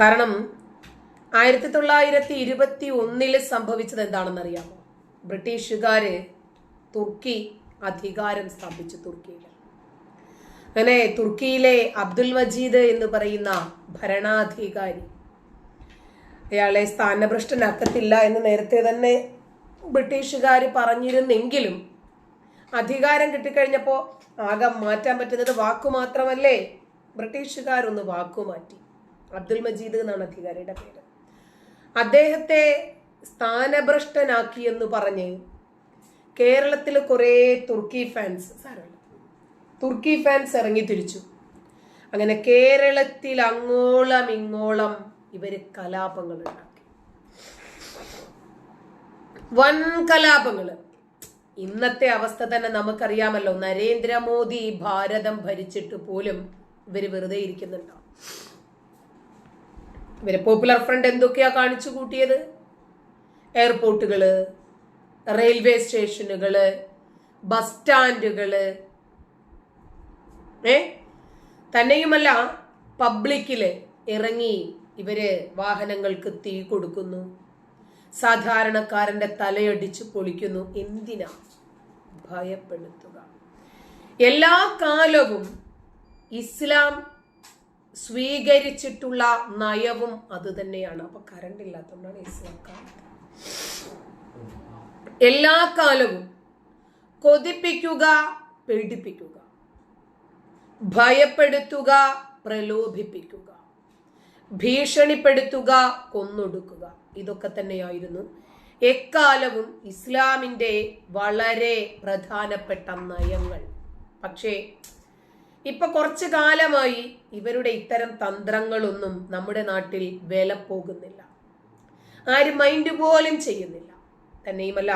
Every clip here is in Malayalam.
കാരണം ആയിരത്തി തൊള്ളായിരത്തി ഇരുപത്തി ഒന്നിൽ സംഭവിച്ചത് എന്താണെന്ന് അറിയാമോ ബ്രിട്ടീഷുകാര് തുർക്കി അധികാരം സ്ഥാപിച്ചു തുർക്കിയിൽ. അങ്ങനെ തുർക്കിയിലെ അബ്ദുൽ മജീദ് എന്ന് പറയുന്ന ഭരണാധികാരി അയാളെ സ്ഥാനഭ്രഷ്ടനാക്കത്തില്ല എന്ന് നേരത്തെ തന്നെ ബ്രിട്ടീഷുകാർ പറഞ്ഞിരുന്നെങ്കിലും അധികാരം കിട്ടിക്കഴിഞ്ഞപ്പോൾ ആകെ മാറ്റാൻ പറ്റുന്നത് വാക്കുമാത്രമല്ലേ ബ്രിട്ടീഷുകാരൊന്ന് വാക്കു മാറ്റി. അബ്ദുൽ മജീദ് എന്നാണ് അധികാരിയുടെ പേര്. അദ്ദേഹത്തെ സ്ഥാനഭ്രഷ്ടനാക്കി എന്ന് പറഞ്ഞ് കേരളത്തിൽ കുറേ തുർക്കി ഫാൻസ് സാരമില്ല. തുർക്കി ഫാൻസ് ഇറങ്ങി തിരിച്ചു. അങ്ങനെ കേരളത്തിൽ അങ്ങോളം ഇങ്ങോളം ഇവർ കലാപങ്ങൾ ഉണ്ടാക്കി. വൻ കലാപങ്ങൾ. ഇന്നത്തെ അവസ്ഥ തന്നെ നമുക്കറിയാമല്ലോ നരേന്ദ്രമോദി ഭാരതം ഭരിച്ചിട്ട് പോലും ഇവർ വെറുതെ ഇരിക്കുന്നുണ്ടാവും ഇവർ പോപ്പുലർ ഫ്രണ്ട് എന്തൊക്കെയാ കാണിച്ചു കൂട്ടിയത്? എയർപോർട്ടുകൾ റെയിൽവേ സ്റ്റേഷനുകൾ ബസ് സ്റ്റാൻഡുകൾ ഏ? തന്നെയുമല്ല പബ്ലിക്കിൽ ഇറങ്ങി ഇവർ വാഹനങ്ങൾക്ക് തീ കൊടുക്കുന്നു. സാധാരണക്കാരന്റെ തലയടിച്ച് പൊളിക്കുന്നു. എന്തിനാ? ഭയപ്പെടുത്തുക. എല്ലാ കാലവും ഇസ്ലാം സ്വീകരിച്ചിട്ടുള്ള നയവും അത് തന്നെയാണ്. അപ്പൊ കറണ്ട് ഇല്ലാത്തതുകൊണ്ടാണ് കാലത്ത് എല്ലാ കാലവും കൊതിപ്പിക്കുക പേടിപ്പിക്കുക. ഭയപ്പെടുത്തുക പ്രലോഭിപ്പിക്കുക. ഭീഷണിപ്പെടുത്തുക കൊന്നൊടുക്കുക. ഇതൊക്കെ തന്നെയായിരുന്നു എക്കാലവും ഇസ്ലാമിന്റെ വളരെ പ്രധാനപ്പെട്ട നയങ്ങൾ. പക്ഷേ ഇപ്പൊ കുറച്ചു കാലമായി ഇവരുടെ ഇത്തരം തന്ത്രങ്ങളൊന്നും നമ്മുടെ നാട്ടിൽ വില പോകുന്നില്ല. ആരും മൈൻഡ് പോലും ചെയ്യുന്നില്ല. തന്നെയുമല്ല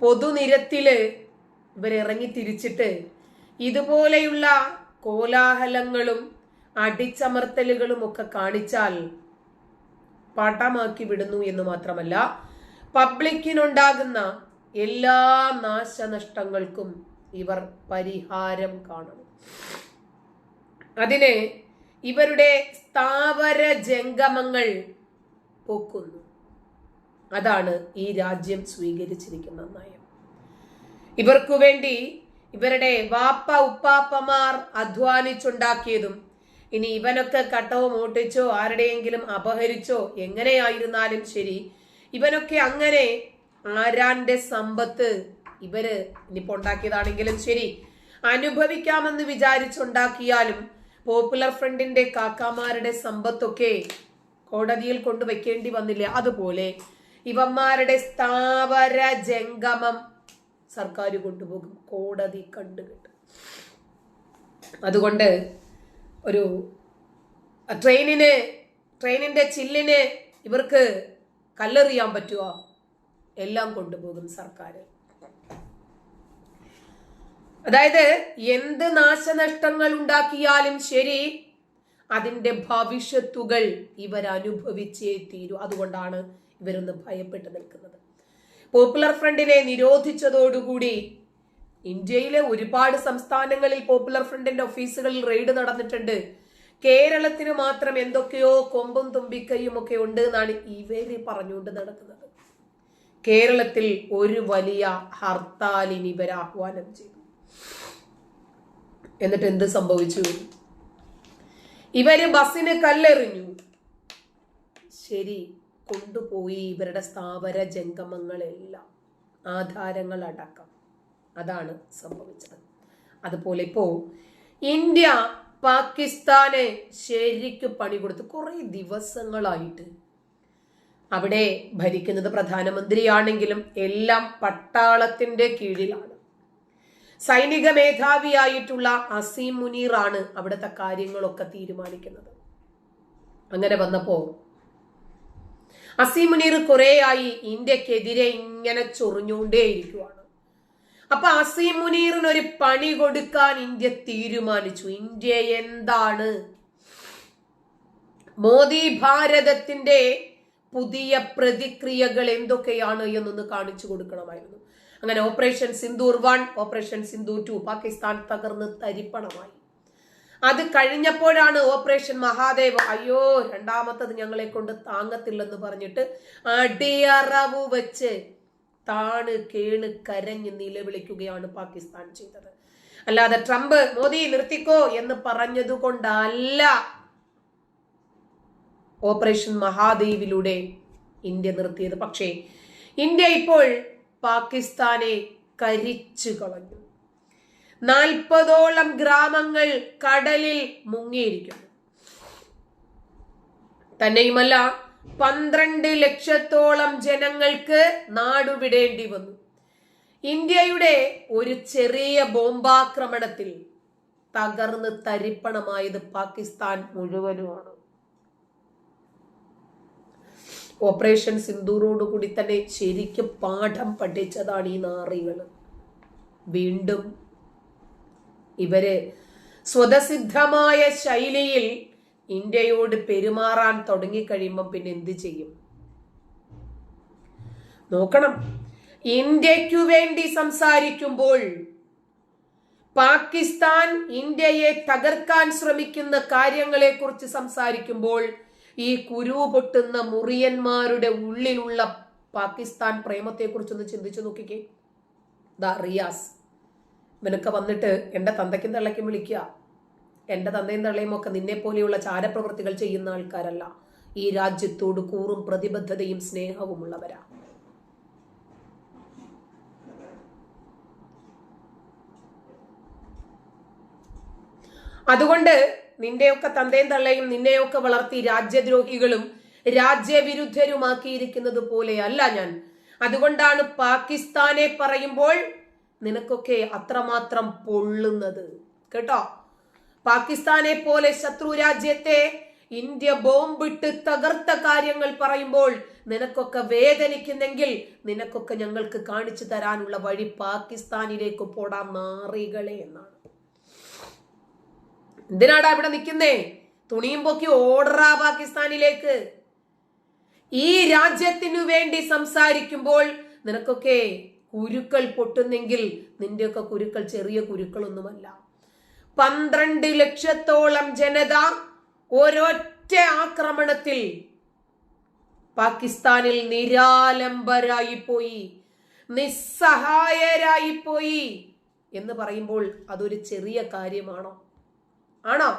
പൊതുനിരത്തിൽ ഇവരിറങ്ങി തിരിച്ചിട്ട് ഇതുപോലെയുള്ള കോലാഹലങ്ങളും അടിച്ചമർത്തലുകളും ഒക്കെ കാണിച്ചാൽ പാട്ടമാക്കി വിടുന്നു എന്ന് മാത്രമല്ല പബ്ലിക്കിനുണ്ടാകുന്ന എല്ലാ നാശനഷ്ടങ്ങൾക്കും ഇവർ പരിഹാരം കാണണം അതിന് ഇവരുടെ സ്ഥാവര ജംഗമങ്ങൾ പൊക്കുന്നു. അതാണ് ഈ രാജ്യം സ്വീകരിച്ചിരിക്കുന്ന നയം. ഇവർക്കു വേണ്ടി ഇവരുടെ വാപ്പ ഉപ്പാപ്പമാർ അധ്വാനിച്ചുണ്ടാക്കിയതും ഇനി ഇവനൊക്കെ കട്ടവും ഓട്ടിച്ചോ ആരുടെയെങ്കിലും അപഹരിച്ചോ എങ്ങനെയായിരുന്നാലും ശരി ഇവനൊക്കെ അങ്ങനെ ആരാന്റെ സമ്പത്ത് ഇവർ ഇനിയിപ്പോ ഉണ്ടാക്കിയതാണെങ്കിലും ശരി അനുഭവിക്കാമെന്ന് വിചാരിച്ചുണ്ടാക്കിയാലും പോപ്പുലർ ഫ്രണ്ടിന്റെ കാക്കാമാരുടെ സമ്പത്തൊക്കെ കോടതിയിൽ കൊണ്ടുവയ്ക്കേണ്ടി വന്നില്ല. അതുപോലെ ഇവന്മാരുടെ സ്ഥാവര ജംഗമം സർക്കാർ കൊണ്ടുപോകും. കോടതി കണ്ടുകിട്ടും. അതുകൊണ്ട് ഒരു ട്രെയിനിന് ട്രെയിനിന്റെ ചില്ലിന് ഇവർക്ക് കല്ലെറിയാൻ പറ്റുമോ എല്ലാം കൊണ്ടുപോകും സർക്കാർ അതായത് എന്ത് നാശനഷ്ടങ്ങൾ ഉണ്ടാക്കിയാലും ശരി അതിന്റെ ഭവിഷ്യത്തുകൾ ഇവർ അനുഭവിച്ചേ തീരൂ. അതുകൊണ്ടാണ് ഇവരൊന്ന് ഭയപ്പെട്ട് നിൽക്കുന്നത്. പോപ്പുലർ ഫ്രണ്ടിനെ നിരോധിച്ചതോടുകൂടി ഇന്ത്യയിലെ ഒരുപാട് സംസ്ഥാനങ്ങളിൽ പോപ്പുലർ ഫ്രണ്ടിന്റെ ഓഫീസുകളിൽ റെയ്ഡ് നടന്നിട്ടുണ്ട്. കേരളത്തിന് മാത്രം എന്തൊക്കെയോ കൊമ്പും തുമ്പിക്കയും ഒക്കെ ഉണ്ട് എന്നാണ് ഇവർ പറഞ്ഞുകൊണ്ട് നടക്കുന്നത്. കേരളത്തിൽ ഒരു വലിയ ഹർത്താലിന് ഇവർ ആഹ്വാനം ചെയ്തു. എന്നിട്ട് എന്ത് സംഭവിച്ചു? ഇവർ ബസ്സിന് കല്ലെറിഞ്ഞു. ശരി കൊണ്ടുപോയി ഇവരുടെ സ്ഥാവര ജംഗമങ്ങളെല്ലാം. ആധാരങ്ങൾ അടക്കം. അതാണ് സംഭവിച്ചത്. അതുപോലെ ഇപ്പോ ഇന്ത്യ പാകിസ്ഥാനെ ശരിക്ക് പണി കൊടുത്ത് കുറെ ദിവസങ്ങളായിട്ട് അവിടെ ഭരിക്കുന്നത് പ്രധാനമന്ത്രിയാണെങ്കിലും എല്ലാം പട്ടാളത്തിന്റെ കീഴിലാണ്. സൈനിക മേധാവിയായിട്ടുള്ള അസീം മുനീറാണ് അവിടുത്തെ കാര്യങ്ങളൊക്കെ തീരുമാനിക്കുന്നത്. അങ്ങനെ വന്നപ്പോ അസീം മുനീർ കുറേയായി ഇന്ത്യക്കെതിരെ ഇങ്ങനെ ചൊറിഞ്ഞുകൊണ്ടേയിരിക്കുവാണ്. അപ്പൊ അസീം മുനീറിന് ഒരു പണി കൊടുക്കാൻ ഇന്ത്യ തീരുമാനിച്ചു. ഇന്ത്യ എന്താണ്? മോദി ഭാരതത്തിന്റെ പുതിയ പ്രതിക്രിയകൾ എന്തൊക്കെയാണ് എന്നൊന്ന് കാണിച്ചു കൊടുക്കണമായിരുന്നു. അങ്ങനെ operation Sindoor one operation Sindoor two Pakistan തകർന്ന് തരിപ്പണമായി. അത് കഴിഞ്ഞപ്പോഴാണ് ഓപ്പറേഷൻ മഹാദേവ് അയ്യോ രണ്ടാമത്തത് ഞങ്ങളെ കൊണ്ട് താങ്ങത്തില്ലെന്ന് പറഞ്ഞിട്ട് അടിയറവ് വെച്ച് താണ് കേണ് കരഞ്ഞ് നിലവിളിക്കുകയാണ് പാകിസ്ഥാൻ ചെയ്തത്. അല്ലാതെ ട്രംപ് മോദി നിർത്തിക്കോ എന്ന് പറഞ്ഞതുകൊണ്ടല്ല ഓപ്പറേഷൻ മഹാദേവിലൂടെ ഇന്ത്യ നിർത്തിയത്. പക്ഷേ ഇന്ത്യ ഇപ്പോൾ പാകിസ്ഥാനെ കരിച്ചു കളഞ്ഞു. നാൽപ്പതോളം ഗ്രാമങ്ങൾ കടലിൽ മുങ്ങിയിരിക്കുന്നു. തന്നെയുമല്ല പന്ത്രണ്ട് ലക്ഷത്തോളം ജനങ്ങൾക്ക് നാടുവിടേണ്ടി വന്നു. ഇന്ത്യയുടെ ഒരു ചെറിയ ബോംബാക്രമണത്തിൽ തകർന്ന് തരിപ്പണമായത് പാകിസ്ഥാൻ മുഴുവനുമാണ്. ഓപ്പറേഷൻ സിന്ദൂറോടുകൂടി തന്നെ ശരിക്കും പാഠം പഠിച്ചതാണ് ഈ നാറികൾ വീണ്ടും ഇവർ സ്വതസിദ്ധമായ ശൈലിയിൽ ഇന്ത്യയോട് പെരുമാറാൻ തുടങ്ങിക്കഴിയുമ്പം പിന്നെ എന്ത് ചെയ്യും? നോക്കണം. ഇന്ത്യക്കു വേണ്ടി സംസാരിക്കുമ്പോൾ പാകിസ്ഥാൻ ഇന്ത്യയെ തകർക്കാൻ ശ്രമിക്കുന്ന കാര്യങ്ങളെക്കുറിച്ച് സംസാരിക്കുമ്പോൾ ഈ കുരു പൊട്ടുന്ന മുറിയന്മാരുടെ ഉള്ളിലുള്ള പാകിസ്ഥാൻ പ്രേമത്തെക്കുറിച്ചൊന്ന് ചിന്തിച്ചു നോക്കിക്കേ. ദ റിയാസ്. ഇവനൊക്കെ വന്നിട്ട് എന്റെ തന്തയ്ക്കും തള്ളയ്ക്കും വിളിക്കുക. എന്റെ തന്തയും തള്ളയും ഒക്കെ നിന്നെ പോലെയുള്ള ചാരപ്രവൃത്തികൾ ചെയ്യുന്ന ആൾക്കാരല്ല. ഈ രാജ്യത്തോട് കൂറും പ്രതിബദ്ധതയും സ്നേഹവുമുള്ളവരാ. അതുകൊണ്ട് നിന്റെയൊക്കെ തന്തയും തള്ളയും നിന്നെയൊക്കെ വളർത്തി രാജ്യദ്രോഹികളും രാജ്യവിരുദ്ധരുമാക്കിയിരിക്കുന്നത് പോലെയല്ല ഞാൻ. അതുകൊണ്ടാണ് പാകിസ്ഥാനെ പറയുമ്പോൾ നിനക്കൊക്കെ അത്രമാത്രം പൊള്ളുന്നത്. കേട്ടോ? പാകിസ്ഥാനെ പോലെ ശത്രു രാജ്യത്തെ ഇന്ത്യ ബോംബിട്ട് തകർത്ത കാര്യങ്ങൾ പറയുമ്പോൾ നിനക്കൊക്കെ വേദനിക്കുന്നെങ്കിൽ നിനക്കൊക്കെ ഞങ്ങൾക്ക് കാണിച്ചു തരാനുള്ള വഴി പാകിസ്ഥാനിലേക്ക് പോടാം നാറികളെ എന്നാണ്. എന്തിനാടാ ഇവിടെ നിൽക്കുന്നേ? തുണിയും പൊക്കി ഓടറാ പാകിസ്ഥാനിലേക്ക്. ഈ രാജ്യത്തിനു വേണ്ടി സംസാരിക്കുമ്പോൾ നിനക്കൊക്കെ കുരുക്കൾ പൊട്ടുന്നെങ്കിൽ നിന്റെയൊക്കെ കുരുക്കൾ ചെറിയ കുരുക്കളൊന്നുമല്ല. പന്ത്രണ്ട് ലക്ഷത്തോളം ജനത ഒരൊറ്റ ആക്രമണത്തിൽ പാകിസ്ഥാനിൽ നിരാലംബരായി പോയി നിസ്സഹായരായി പോയി എന്ന് പറയുമ്പോൾ അതൊരു ചെറിയ കാര്യമാണോ? ആണോ?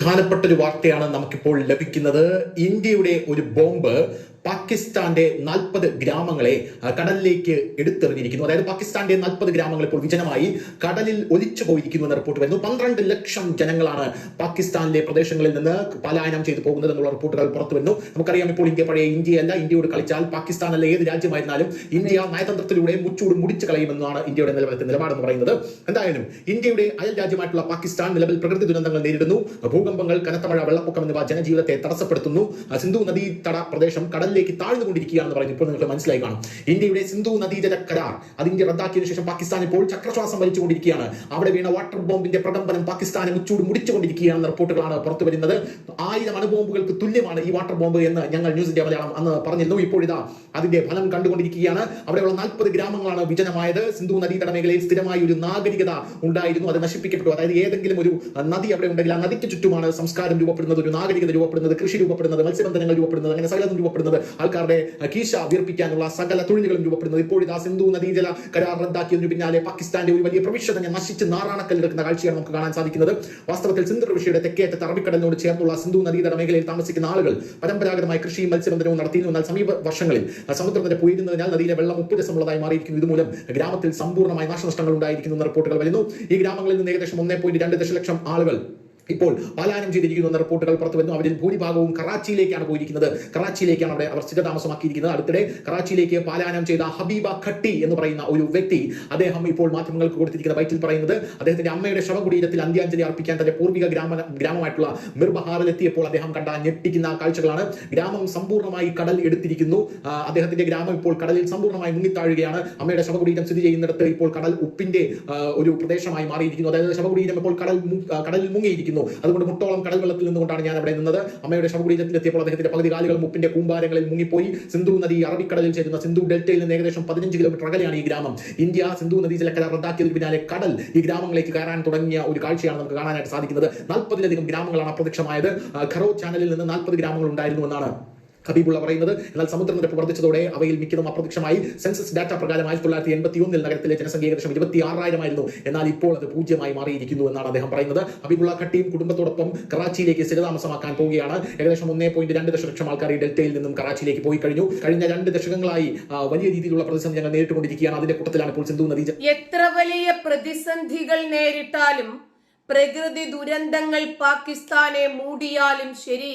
പ്രധാനപ്പെട്ട ഒരു വാർത്തയാണ് നമുക്കിപ്പോൾ ലഭിക്കുന്നത്. ഇന്ത്യയുടെ ഒരു ബോംബ് പാകിസ്ഥാന്റെ നാൽപ്പത് ഗ്രാമങ്ങളെ കടലിലേക്ക് എടുത്തെറിഞ്ഞിരിക്കുന്നു. അതായത് പാകിസ്ഥാന്റെ നാൽപ്പത് ഗ്രാമങ്ങൾ ഇപ്പോൾ വിജനമായി കടലിൽ ഒലിച്ചു പോയിരിക്കുന്നു എന്ന റിപ്പോർട്ട് വരുന്നു. പന്ത്രണ്ട് ലക്ഷം ജനങ്ങളാണ് പാകിസ്ഥാനിലെ പ്രദേശങ്ങളിൽ നിന്ന് പലായനം ചെയ്തു പോകുന്നത് എന്നുള്ള റിപ്പോർട്ടുകൾ പുറത്തു വരുന്നു. നമുക്കറിയാം ഇപ്പോൾ ഇന്ത്യ പഴയ ഇന്ത്യയല്ല. ഇന്ത്യയോട് കളിച്ചാൽ പാകിസ്ഥാൻ അല്ല ഏത് രാജ്യമായിരുന്നാലും ഇന്ത്യ നയതന്ത്രത്തിലൂടെ മുച്ചൂട് മുടിച്ചു കളയുമെന്നാണ് ഇന്ത്യയുടെ നിലവിലത്തെ നിലപാടെന്ന് പറയുന്നത്. എന്തായാലും ഇന്ത്യയുടെ അയൽ രാജ്യമായിട്ടുള്ള പാകിസ്ഥാൻ നിലവിൽ പ്രകൃതി ദുരന്തങ്ങൾ നേരിടുന്നു. ഭൂകമ്പങ്ങൾ കനത്ത മഴ വെള്ളപ്പൊക്കം എന്നിവ ജനജീവിതത്തെ തടസ്സപ്പെടുത്തുന്നു. സിന്ധു നദീ തട പ്രദേശം കടലിലേക്ക് താഴ്ന്നുകൊണ്ടിരിക്കുകയാണെന്ന് പറയുന്നത് ഇപ്പോൾ നിങ്ങൾക്ക് മനസ്സിലായി കാണും. ഇന്ത്യയുടെ സിന്ധു നദീജല കരാർ അത് ഇന്ത്യ റദ്ദാക്കിയതിനു ശേഷം പാകിസ്ഥാൻ ഇപ്പോൾ ചക്രശ്വാസം വലിച്ചുകൊണ്ടിരിക്കുകയാണ്. അവിടെ വീണ വാട്ടർ ബോംബിന്റെ പ്രകമ്പനം പാകിസ്ഥാനെ മുച്ചൂട് മുടിച്ചുകൊണ്ടിരിക്കുകയാണെന്ന റിപ്പോർട്ടുകളാണ് പുറത്തു വരുന്നത്. ആയിരം അണുബോംബുകൾക്ക് തുല്യമാണ് ഈ വാട്ടർ ബോംബ് എന്ന് ഞങ്ങൾ ന്യൂസ് ഇന്ത്യ മലയാളം അന്ന് പറഞ്ഞിരുന്നു. ഇപ്പോഴിതാ അതിന്റെ ഫലം കണ്ടുകൊണ്ടിരിക്കുകയാണ്. അവിടെയുള്ള നാൽപ്പത് ഗ്രാമങ്ങളാണ് വിജനമായത്. സിന്ധു നദീതട മേഖലയിൽ സ്ഥിരമായി ഒരു നാഗരികത ഉണ്ടായിരുന്നു. അത് നശിപ്പിക്കപ്പെട്ടു. അതായത് ഏതെങ്കിലും ഒരു നദി അവിടെ ഉണ്ടെങ്കിൽ ആ നദിക്ക് ചുറ്റുമാണ് സംസ്കാരം രൂപപ്പെടുന്നത് ഒരു നാഗരികത രൂപപ്പെടുന്നത് കൃഷി രൂപപ്പെടുന്നത് മത്സ്യബന്ധനങ്ങൾ രൂപപ്പെടുന്നത് അങ്ങനെ സകലതും രൂപപ്പെടുന്നത്. ആൾക്കാരുടെ കീശ വീർപ്പിക്കാനുള്ള സകല തൊഴിലുകളും രൂപപ്പെടുന്നത്. ഇപ്പോഴിതാ സിന്ധു നദീജല കരാർ റദ്ദാക്കിയതിനു പിന്നാലെ പാകിസ്ഥാന്റെ ഒരു വലിയ പ്രവിശ്യ തന്നെ നശിച്ച് നാറാണക്കല്ലെടുക്കുന്ന കാഴ്ചയാണ് നമുക്ക് കാണാൻ സാധിക്കുന്നത്. വാസ്തവത്തിൽ സിന്ധു പ്രവിശ്യയുടെ തെക്കേറ്റത്ത് അറബിക്കടലിനോട് ചേർന്നുള്ള സിന്ധു നദീതട മേഖലയിൽ താമസിക്കുന്ന ആളുകൾ പരമ്പരാഗതമായി കൃഷിയും മത്സ്യബന്ധനവും നടത്തിയിരുന്നു. എന്നാൽ സമീപ വർഷങ്ങളിൽ സമുദ്രത്തിന്റെ പോയിരുന്നതിനാൽ നദിയിലെ വെള്ളം ഉപ്പുരസമുള്ളതായി മാറിയിരിക്കുന്നു. ഇതുമൂലം ഗ്രാമത്തിൽ സമ്പൂർണമായി നാശനഷ്ടങ്ങൾ ഉണ്ടായിരിക്കുന്നു എന്ന റിപ്പോർട്ടുകൾ വരുന്നു. ഈ ഗ്രാമങ്ങളിൽ നിന്ന് ഏകദേശം ഒന്നേ പോയിന്റ് രണ്ട് ദശലക്ഷം ആളുകൾ ഇപ്പോൾ പലായനം ചെയ്തിരിക്കുന്നു എന്ന റിപ്പോർട്ടുകൾ പുറത്തു വരുന്നു. അവരിൽ ഭൂരിഭാഗവും കറാച്ചിയിലേക്കാണ് പോയിരിക്കുന്നത്. കറാച്ചിയിലേക്കാണ് അവിടെ അവർ സ്ഥിരതാമസമാക്കിയിരിക്കുന്നത്. അടുത്തിടെ കറാച്ചിയിലേക്ക് പാലായനം ചെയ്ത ഹബീബ ഖട്ടി എന്ന് പറയുന്ന ഒരു വ്യക്തി അദ്ദേഹം ഇപ്പോൾ മാധ്യമങ്ങൾക്ക് കൊടുത്തിരിക്കുന്ന ബൈറ്റിൽ പറയുന്നത് അദ്ദേഹത്തിന്റെ അമ്മയുടെ ശവകുടീരത്തിൽ അന്ത്യാഞ്ജലി അർപ്പിക്കാൻ തന്റെ പൂർവിക ഗ്രാമ ഗ്രാമമായിട്ടുള്ള മിർബഹാറിലെത്തിയപ്പോൾ അദ്ദേഹം കണ്ട ഞെട്ടിക്കുന്ന കാഴ്ചകളാണ്. ഗ്രാമം സമ്പൂർണമായി കടൽ എടുത്തിരിക്കുന്നു. അദ്ദേഹത്തിന്റെ ഗ്രാമം ഇപ്പോൾ കടലിൽ സമ്പൂർണമായി മുങ്ങിത്താഴുകയാണ്. അമ്മയുടെ ശവകുടീരം സ്ഥിതി ചെയ്യുന്നിടത്ത് ഇപ്പോൾ കടൽ ഉപ്പിന്റെ ഒരു പ്രദേശമായി മാറിയിരിക്കുന്നു. അതായത് ശവകുടീരം ഇപ്പോൾ കടൽ കടലിൽ മുങ്ങിയിരിക്കുന്നു. മാറിയിരിക്കുന്നു അതുകൊണ്ട് മുട്ടോളം കടൽ വെള്ളത്തിൽ നിന്നുകൊണ്ടാണ് ഞാൻ അവിടെ നിന്നത്. അമ്മയുടെ ശവകുടീരത്തിലെത്തിയപ്പോൾ അദ്ദേഹത്തിന്റെ പകുതി കാലുകൾ മുപ്പിന്റെ കൂമ്പാരങ്ങളിൽ മുങ്ങിപ്പോയി. സിന്ധു നദി അറബിക്കടലിൽ ചേരുന്ന സിന്ധു ഡെൽറ്റയിൽ നിന്ന് ഏകദേശം പതിനഞ്ച് കിലോമീറ്റർ അകലെയാണ് ഈ ഗ്രാമം. ഇന്ത്യ സിന്ധു നദീ ജലക്കര റദ്ദാക്കിയതിന് പിന്നാലെ കടൽ ഈ ഗ്രാമങ്ങളിലേക്ക് കയറാൻ തുടങ്ങിയ ഒരു കാഴ്ചയാണ് നമുക്ക് കാണാനായിട്ട് സാധിക്കുന്നത്. നാൽപ്പതിലധികം ഗ്രാമങ്ങളാണ് അപ്രത്യക്ഷമായത്. ഖറോ ചാനലിൽ നിന്ന് നാൽപ്പത് ഗ്രാമങ്ങൾ ഉണ്ടായിരുന്നു എന്നാണ് ഹബീബുള്ള പറയുന്നത്. എന്നാൽ സമുദ്രനിരപ്പ് വർദ്ധിച്ചതോടെ അവയിൽ മിക്കതും അപ്രത്യക്ഷമായി. സെൻസസ് ഡാറ്റ പ്രകാരം ആയിരത്തി തൊള്ളായിരത്തി എൺപത്തി ഒന്നിൽ നഗരത്തിലെ ജനസംഖ്യ ഏകദേശം ഇരുപത്തി ആറായിരമായിരുന്നു എന്നാൽ ഇപ്പോൾ അത് പൂജ്യമായി മാറിയിരിക്കുന്നു എന്നാണ് അദ്ദേഹം പറയുന്നത്. ഹബീബുള്ള ഖട്ടിയും കുടുംബത്തോടൊപ്പം കറാച്ചിയിലേക്ക് സ്ഥിരതാമസമാക്കാൻ പോവുകയാണ്. ഏകദേശം ഒന്നേ പോയിന്റ് രണ്ട് ദശലക്ഷം ആൾക്കാർ ഈ ഡെൽറ്റയിൽ നിന്നും കറാച്ചിയിലേക്ക് പോയി കഴിഞ്ഞു. കഴിഞ്ഞ രണ്ട് ദശകങ്ങളായി വലിയ രീതിയിലുള്ള പ്രതിസന്ധി ഞങ്ങൾ നേരിട്ടുകൊണ്ടിരിക്കുകയാണ്. അതിന്റെ കൂട്ടത്തിലാണ് ഇപ്പോൾ സിന്ധു നദീ എത്ര വലിയ പ്രതിസന്ധികൾ നേരിട്ടാലും പ്രകൃതി ദുരന്തങ്ങൾ പാകിസ്ഥാനെ മൂടിയാലും ശരി.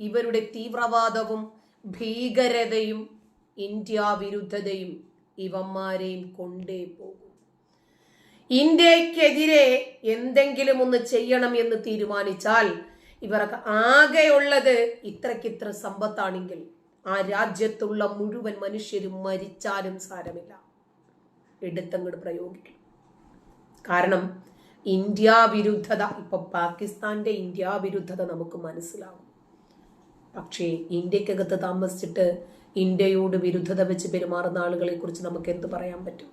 ഇവരുടെ തീവ്രവാദവും ഭീകരതയും ഇന്ത്യ വിരുദ്ധതയും ഇവന്മാരെയും കൊണ്ടേ പോകും. ഇന്ത്യക്കെതിരെ എന്തെങ്കിലും ഒന്ന് ചെയ്യണം എന്ന് തീരുമാനിച്ചാൽ ഇവർക്ക് ആകെയുള്ളത് ഇത്രക്കിത്ര സമ്പത്താണെങ്കിൽ ആ രാജ്യത്തുള്ള മുഴുവൻ മനുഷ്യരും മരിച്ചാലും സാരമില്ല. എടുത്തങ്ങോട്ട് പ്രയോഗിക്കും കാരണം ഇന്ത്യ വിരുദ്ധത ഇപ്പൊ പാകിസ്ഥാന്റെ ഇന്ത്യ വിരുദ്ധത നമുക്ക് മനസ്സിലാവും. പക്ഷേ ഇന്ത്യക്കകത്ത് താമസിച്ചിട്ട് ഇന്ത്യയോട് വിരുദ്ധത വെച്ച് പെരുമാറുന്ന ആളുകളെ കുറിച്ച് നമുക്ക് എന്ത് പറയാൻ പറ്റും?